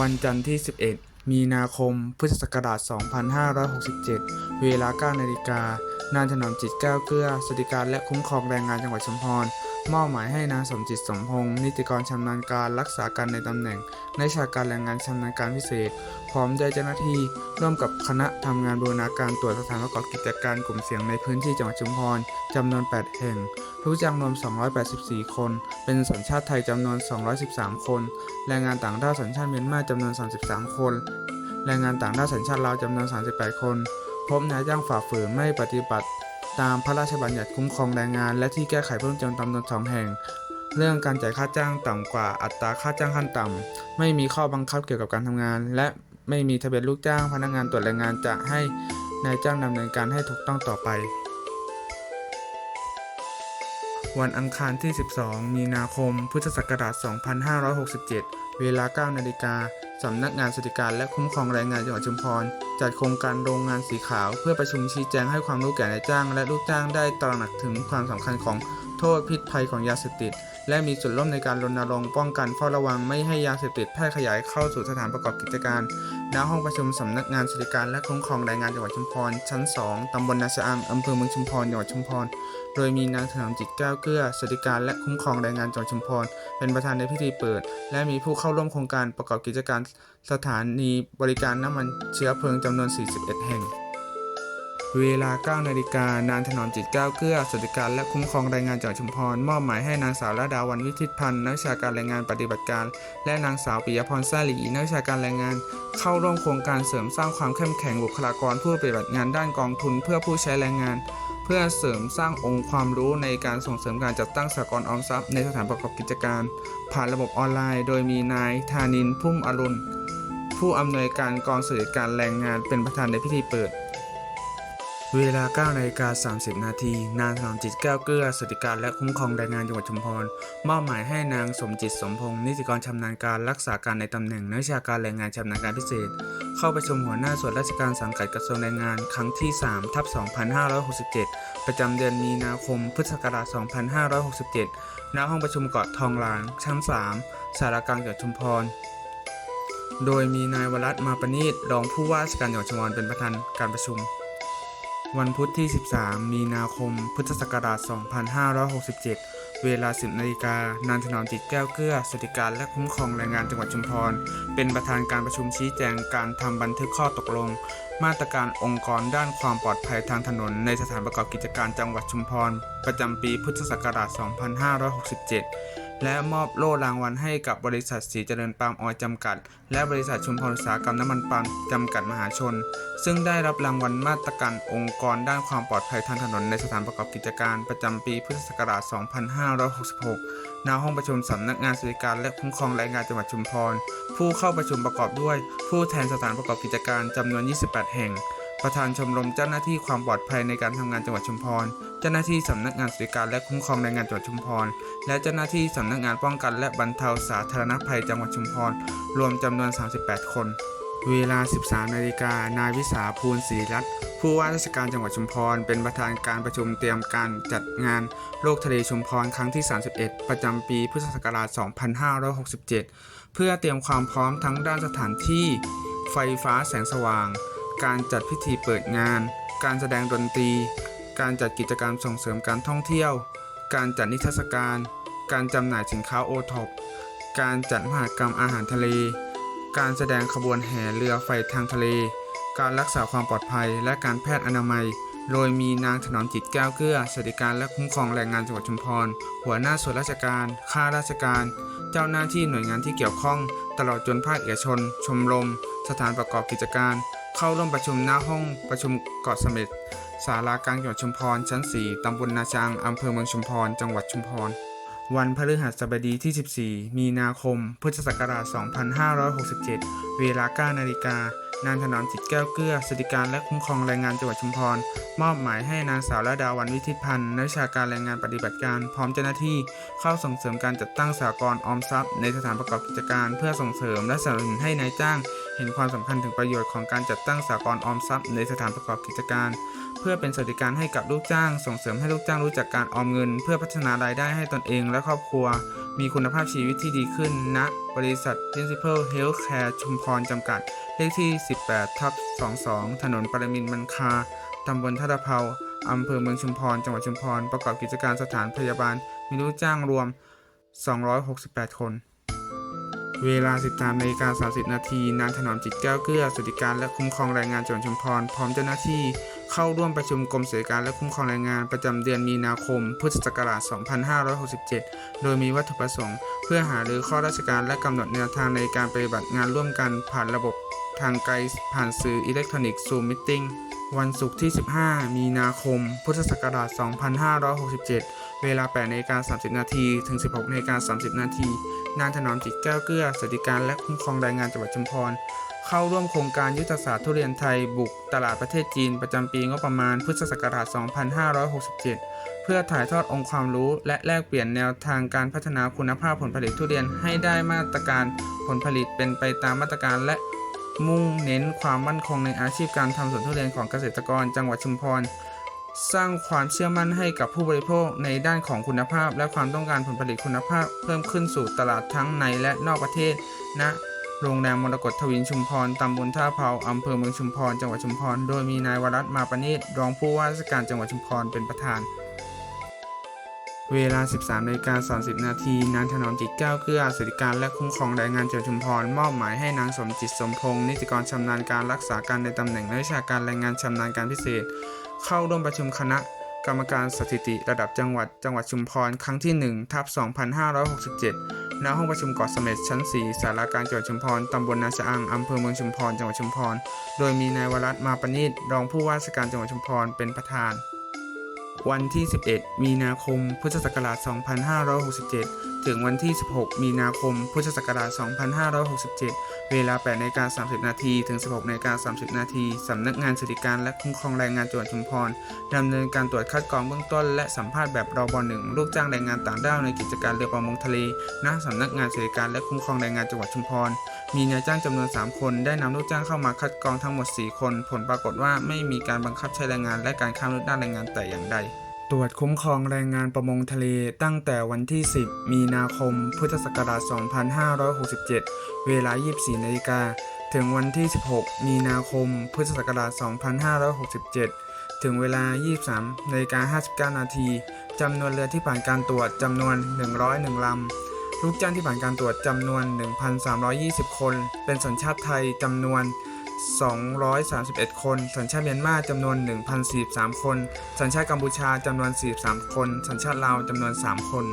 วันจันทร์ที่ 11 มีนาคม พุทธศักราช 2567 เวลา9นาฬิกานานถนอมจิตแก้วเกลือสวัสดิการและคุ้มครองแรงงานจังหวัดชุมพร มอบหมายให้นางสมจิตสมพงศ์นิติกรชำนาญการรักษาการในตำแหน่งในวิชาการแรงงานชำนาญการพิเศษ พร้อมด้วยเจ้าหน้าที่ร่วมกับคณะทำงานบูรณาการตรวจสถานประกอบกิจการกลุ่มเสี่ยงในพื้นที่จังหวัดชุมพรจำนวน 8 แห่งรู้จักรวม 284 คน เป็นสัญชาติไทยจำนวน 213 คน แรงงานต่างด้าวสัญชาติเมียนมาจำนวน 33 คน แรงงานต่างด้าวสัญชาติลาวจำนวน 38 คน พบนายจ้างฝ่าฝืนไม่ปฏิบัติ ตามพระราชบัญญัติคุ้มครองแรงงาน และที่แก้ไขเพิ่มเติมตามตอนสองแห่ง เรื่องการจ่ายค่าจ้างต่ำกว่าอัตราค่าจ้างขั้นต่ำ ไม่มีข้อบังคับเกี่ยวกับการทำงาน และไม่มีทะเบียนลูกจ้างพนักงานตรวจแรงงานจะให้นายจ้างดำเนินการให้ถูกต้องต่อไป วันอังคารที่ 12 มีนาคม พุทธศักราช 2567 เวลา 9 นาฬิกา สำนักงานสวัสดิการและคุ้มครองแรงงานจังหวัดชุมพร จัดโครงการโรงงานสีขาว เพื่อประชุมชี้แจงให้ความรู้แก่นายจ้าง และลูกจ้างได้ตระหนักถึงความสำคัญของโทษพิษภัยของยาเสพติด และมีส่วนร่วมในการรณรงค์ป้องกันเฝ้าระวังไม่ให้ยาเสพติดแพร่ขยายเข้าสู่สถานประกอบกิจการณห้องประชุมสำนักงานสวัสดิการและคุ้มครองแรงงานจังหวัดชุมพร ชั้น 2 ตำบลนาชะอังอำเภอเมืองชุมพร จังหวัดชุมพร โดยมีนางถนอมจิตแก้วเกลือสวัสดิการและคุ้มครองแรงงานจังหวัดชุมพร เป็นประธานในพิธีเปิด และมีผู้เข้าร่วมโครงการประกอบกิจการสถานีบริการน้ำมันเชื้อเพลิงจำนวน 41 แห่ง เวลา 9 นาฬิกานางถนอมจิตแก้วเกลือสวัสดิการและคุ้มครองแรงงานจังหวัดชุมพร มอบหมายให้นางสาวระดาวันวิทิตพันธ์นักวิชาการแรงงานปฏิบัติการ และนางสาวปิยพรซ่หลีนักวิชาการแรงงาน เข้าร่วมโครงการเสริมสร้างความเข้มแข็งบุคลากรผู้ปฏิบัติงานด้านกองทุนเพื่อผู้ใช้แรงงาน พื่อเสริมสร้างองค์ความรู้ในการส่งเสริมการจัดตั้งสากลออมทรัพย์ในสถานประกอบกิจการ ผ่านระบบออนไลน์ โดยมีนายธานินพุ่มอรุณ ผู้อำนวยการกองสื่อการแรงงานเป็นประธานในพิธีเปิด เวลา9นาฬิกา30 นาที นางถนอมจิตแก้วเกลือสวัสดิการและคุ้มครองแรงงานจังหวัดชุมพร มอบหมายให้นางสมจิตสมพงศ์นิติกรชำนาญการรักษาการในตำแหน่งนักวิชาการแรงงานชำนาญการพิเศษ เข้าประชุมหัวหน้าส่วนราชการสังกัดกระทรวงแรงงานครั้งที่ 3 ทับ 2567 ประจำเดือนมีนาคม พุทธศักราช 2567 ณ ห้องประชุมเกาะทองหลางชั้น 3 สารกลางจังหวัดชุมพรโดยมีนายวรัตน์มาประณีตรองผู้ว่าราชการจังหวัดชุมพรเป็นประธานการประชุม วันพุธที่ 13 มีนาคม พุทธศักราช 2567 เวลา 10นาฬิกานางถนอมจิตแก้วเกลือสวัสดิการและคุ้มครองแรงงานจังหวัดชุมพร เป็นประธานการประชุมชี้แจงการทำบันทึกข้อตกลง มาตรการองค์กรด้านความปลอดภัยทางถนน ในสถานประกอบกิจการจังหวัดชุมพร ประจำปีพุทธศักราช 2567 และมอบโล่รางวัลให้กับบริษัทสีเจริญปาล์มออยจำกัด และบริษัทชุมพรอุตสาหกรรมน้ำมันปาล์มจำกัดมหาชน ซึ่งได้รับรางวัลมาตรการองค์กรด้านความปลอดภัยทางถนนในสถานประกอบกิจการประจำปีพุทธศักราช 2566 ณ ห้องประชุมสำนักงานสวัสดิการและคุ้มครองแรงงานจังหวัดชุมพร ผู้เข้าประชุมประกอบด้วย ผู้แทนสถานประกอบกิจการจำนวน 28 แห่ง ประธานชมรมเจ้าหน้าที่ความปลอดภัยในการทำงานจังหวัดชุมพร เจ้าหน้าที่สำนักงานสวัสดิการและคุ้มครองแรงงานจังหวัดชุมพร และเจ้าหน้าที่สำนักงานป้องกันและบรรเทาสาธารณภัยจังหวัดชุมพร รวมจำนวน 38 คน เวลา 13 นาฬิกานายวิสาภูลศรีรัตน์ผู้ว่าราชการจังหวัดชุมพร เป็นประธานการประชุมเตรียมการจัดงานโลกทะเลชุมพรครั้งที่ 31 ประจำปีพุทธศักราช 2567 เพื่อเตรียมความพร้อมทั้งด้านสถานที่ ไฟฟ้าแสงสว่าง การจัดพิธีเปิดงาน การแสดงดนตรี การจัดกิจกรรมส่งเสริมการท่องเที่ยว การจัดนิทรรศการ การจำหน่ายสินค้าโอท็อป การจัดมหกรรมอาหารทะเล การแสดงขบวนแห่เรือไฟทางทะเล การรักษาความปลอดภัย และการแพทย์อนามัย โดยมีนางถนอมจิตแก้วเกลือสวัสดิการและคุ้มครองแรงงานจังหวัดชุมพร หัวหน้าส่วนราชการ ข้าราชการ เจ้าหน้าที่หน่วยงานที่เกี่ยวข้อง ตลอดจนภาคเอกชน ชมรม สถานประกอบกิจการ เข้าร่วมประชุมหน้าห้องประชุมเกาะเสม็ดศาลากลางจังหวัดชุมพร ชั้น 4 ตำบลนาจางอำเภอเมืองชุมพร จังหวัดชุมพร วันพฤหัสบดีที่ 14 มีนาคม พุทธศักราช 2567 เวลา 9 นาฬิกานางถนอมจิตแก้วเกลือสวัสดิการและคุ้มครองแรงงานจังหวัดชุมพร มอบหมายให้นางสาวระดาวันวิทิพันธ์นักวิชาการแรงงานปฏิบัติการ พร้อมเจ้าหน้าที่เข้าส่งเสริมการจัดตั้งสหกรณ์ออมทรัพย์ ในสถานประกอบกิจการ เพื่อส่งเสริมและสนับสนุนให้นายจ้าง เห็นความสำคัญถึงประโยชน์ของการจัดตั้งสหกรออมทรัพย์ในสถานประกอบกิจการ เพื่อเป็นสวัสดิการให้กับลูกจ้าง ส่งเสริมให้ลูกจ้างรู้จักการออมเงิน เพื่อพัฒนารายได้ให้ตนเองและครอบครัว มีคุณภาพชีวิตที่ดีขึ้นณบริษัท Principal Healthcare ชุมพรจำกัด เลขที่ 18ทับ22 ถนนปรมินมันคาตำบลท่าตะเภาอำเภอเมืองชุมพร จังหวัดชุมพร ประกอบกิจการสถานพยาบาล มีลูกจ้างรวม 268 คน เวลา 13นาฬิกา30 นาทีนางถนอมจิตแก้วเกลือสวัสดิการและคุ้มครองแรงงานจังหวัดชุมพร พร้อมเจ้าหน้าที่เข้าร่วมประชุมกรมสวัสดิการและคุ้มครองแรงงานประจำเดือนมีนาคม พุทธศักราช 2567 โดยมีวัตถุประสงค์ เพื่อหารือข้อราชการและกำหนดแนวทางในการปฏิบัติงานร่วมกันผ่านระบบทางไกลผ่านสื่ออิเล็กทรอนิกส์ Zoom Meeting วันศุกร์ที่ 15 มีนาคม พุทธศักราช 2567 เวลา8นาฬิกา30 นาที ถึง 16นาฬิกา30 นาที นางถนอมจิตแก้วเกลือสวัสดิการและคุ้มครองแรงงานจังหวัดชุมพร เข้าร่วมโครงการยุทธศาสตร์ทุเรียนไทย บุกตลาดประเทศจีน ประจำปีงบประมาณพุทธศักราช 2567 เพื่อถ่ายทอดองค์ความรู้และแลกเปลี่ยนแนวทางการพัฒนาคุณภาพผลผลิตทุเรียนให้ได้มาตรการผลผลิตเป็นไปตามมาตรการและมุ่งเน้นความมั่นคงในอาชีพการทำสวนทุเรียนของเกษตรกรจังหวัดชุมพร สร้างความเชื่อมั่นให้กับผู้บริโภคในด้านของคุณภาพ และความต้องการผลผลิตคุณภาพ เพิ่มขึ้นสู่ตลาดทั้งในและนอกประเทศณโรงแรมมรกตทวินชุมพร ตำบลท่าเผาอำเภอเมืองชุมพร จังหวัดชุมพร โดยมีนายวรัตมาประณีตรองผู้ว่าราชการจังหวัดชุมพรเป็นประธาน เวลา 13นาฬิกา30 นาทีนางถนอมจิตแก้วเกลือสวัสดิการและคุ้มครองแรงงานจังหวัดชุมพร มอบหมายให้นางสมจิตสมพงศ์นิติกรชำนาญการรักษาการในตำแหน่งนักวิชาการแรงงานชำนาญการพิเศษ เข้าร่วมประชุมคณะกรรมการสถิติระดับจังหวัดจังหวัดชุมพรครั้งที่1ทับ2567 ณ ห้องประชุมเกาะเสม็ดชั้น4สาราการจังหวัดชุมพร ตำบลนาชะอัง อำเภอเมืองชุมพร จังหวัดชุมพร โดยมีนายวรัตมาประณีตรองผู้ว่าราชการจังหวัดชุมพร เป็นประธาน วันที่ 11 มีนาคม พุทธศักราช 2567 ถึงวันที่ 16 มีนาคม พุทธศักราช 2567 เวลา8นกา30 นาทีถึง 16นกา30 นาทีสำนักงานสวัสดิการและคุ้มครองแรงงานจังหวัดชุมพรดำเนินการตรวจคัดกรองเบื้องต้น และสัมภาษณ์แบบรบหนึ่งลูกจ้างแรงงานต่างด้าวในกิจการเรือประมงทะเลณสำนักงานสวัสดิการและคุ้มครองแรงงานจังหวัดชุมพร มีนายจ้างจำนวน 3 คนได้นำลูกจ้างเข้ามาคัดกรองทั้งหมด 4 คน ผลปรากฏว่าไม่มีการบังคับใช้แรงงานและการข้ามรุ่นด้านแรงงานแต่อย่างใด ตรวจคุ้มครองแรงงานประมงทะเลตั้งแต่วันที่ 10 มีนาคม พุทธศักราช 2567 เวลา 24 นาฬิกา ถึงวันที่ 16 มีนาคม พุทธศักราช 2567 ถึงเวลา 23 นาฬิกา 59 นาที จำนวนเรือที่ผ่านการตรวจจำนวน 101 ลำ ลูกจ้างที่ผ่านการตรวจจำนวน 1,320 คน เป็นสัญชาติไทยจำนวน 231 คน สัญชาติเมียนมาจำนวน 1,043 คน สัญชาติกัมพูชาจำนวน 43 คน สัญชาติลาวจำนวน 3 คน